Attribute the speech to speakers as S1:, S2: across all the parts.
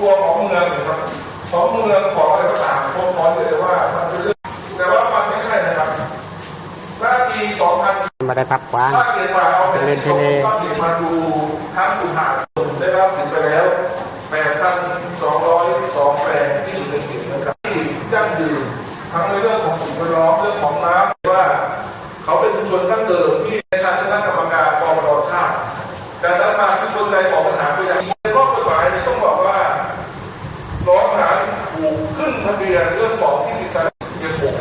S1: ตัวของเมืองนะครับของเมืองของอะไรก็ตามผมขอเลยว่ามันเป็นเรื่องแต่ว่ามันไม่ใช่นะครับเมื่อปี2000
S2: ไม่ได้พับกว้าง
S1: ถ้าเกิดว่าเอาไป
S2: เล่นเทเล
S1: ก็ ถูกขึ้นทะเบียนเรื่องของที่ดินสารณะเดือนหก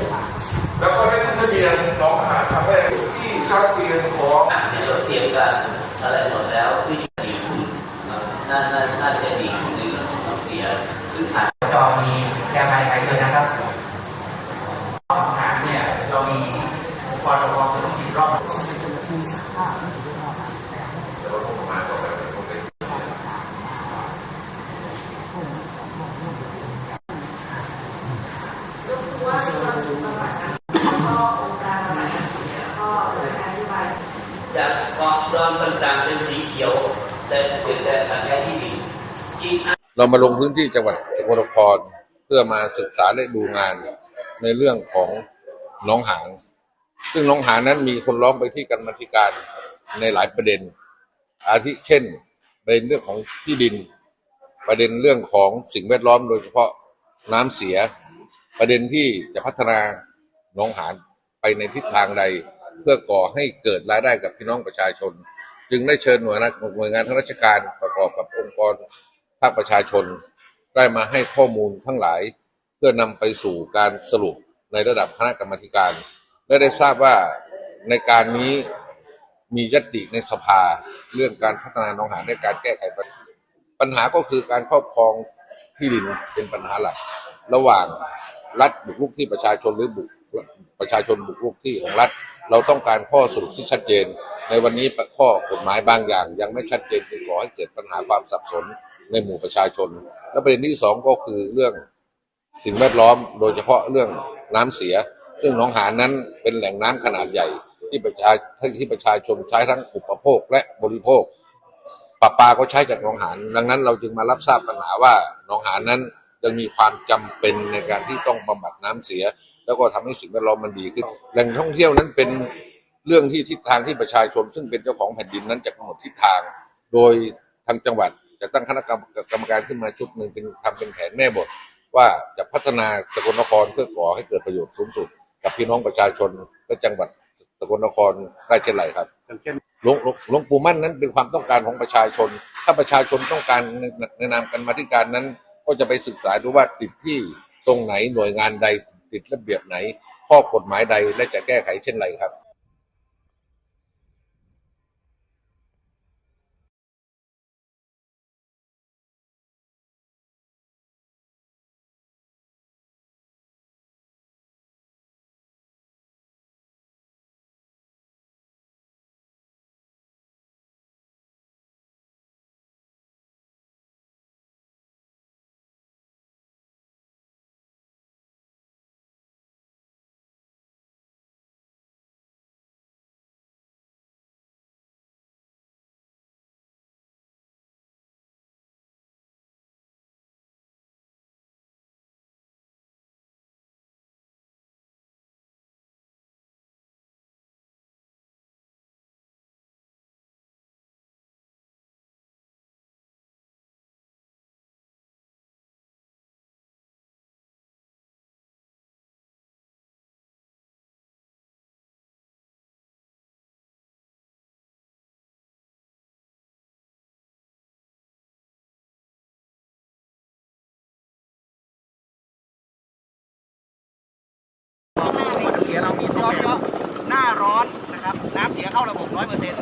S1: แล้วก็ได้ขึ้นทะเบียนน้องหาครั้งแรกที่ชัดเจนของ
S3: อะในส่วนเตรียมการอะไรหมดแล้วที่จะดีขึ้นน่าน่าน่าจะดีขึ้นในเรื่องของเสียซึ่งผ่าน
S4: จอมีแรงงานใครเลยนะครับรอบงานเนี่ยเรามีองค์กรปกครองส่วนท้องถิ่นรอบ
S3: เกาะดอนต่างๆเป็นสีเขียว แต่เป็นแต่ทางแค่ที่ดินอีก
S5: เรามาลงพื้นที่จังหวัดสกลนครเพื่อมาศึกษาและดูงานในเรื่องของหน้องหาง ซึ่งหน้องหางนั้นมีคนร้องไปที่กรรมธิการในหลายประเด็น อาทิเช่นประเด็นเรื่องของที่ดิน ประเด็นเรื่องของสิ่งแวดล้อมโดยเฉพาะน้ำเสีย ประเด็นที่จะพัฒนาหน้องหานไปในทิศทางใด เพื่อก่อให้เกิดรายได้กับพี่น้องประชาชน จึงได้เชิญหน่วยงานหน่วยงานทางราชการประกอบกับองค์กรภาคประชาชน ได้มาให้ข้อมูลทั้งหลาย เพื่อนำไปสู่การสรุปในระดับคณะกรรมการ และได้ทราบว่าในการนี้มียติในสภาเรื่องการพัฒนาหนองหานในการแก้ไขปัญหาปัญหาก็คือการครอบครองที่ดินเป็นปัญหาหลัก ระหว่างรัฐบุกรุกที่ประชาชนหรือบุกประชาชนบุกรุกที่ของรัฐ เราต้องการข้อสรุปที่ชัดเจน ในวันนี้ข้อกฎหมายบางอย่าง ยังไม่ชัดเจนจึงก่อให้เกิดปัญหาความสับสนในหมู่ประชาชน และประเด็นที่สองก็คือเรื่องสิ่งแวดล้อม โดยเฉพาะเรื่องน้ำเสีย ซึ่งหนองหานนั้นเป็นแหล่งน้ำขนาดใหญ่ที่ประชาที่ประชาชนใช้ทั้งอุปโภคและบริโภคปลาปาก็ใช้จากหนองหานดังนั้นเราจึงมารับทราบปัญหาว่าหนองหานนั้นจะมีความจำเป็นในการที่ต้องบำบัดน้ำเสีย แล้วก็ทำให้สิ่งแวดล้อมมันดีขึ้น แหล่งท่องเที่ยวนั้นเป็นเรื่องที่ทิศทางที่ประชาชน ซึ่งเป็นเจ้าของแผ่นดินนั้นจะกำหนดทิศทาง โดยทางจังหวัดจะตั้งคณะกรรมกรมการขึ้นมาชุดหนึ่งเป็นทำเป็นแผนแม่บท ว่าจะพัฒนาสกลนครเพื่อก่อให้เกิดประโยชน์สูงสุด กับพี่น้องประชาชนและจังหวัดสกลนครได้เช่นไรครับหลวงหลวงงปู่มั่นนั้นเป็นความต้องการของประชาชน ถ้าประชาชนต้องการในในนามกันมาธิการนั้น ก็จะไปศึกษาดูว่าติดที่ตรงไหนหน่วยงานใด ติดระเบียบไหน ข้อกฎหมายใดและจะแก้ไขเช่นไรครับ
S4: ร้อนก็หน้าร้อนนะครับน้ำเสียเข้าระบบร้อยเปอร์เซ็นต์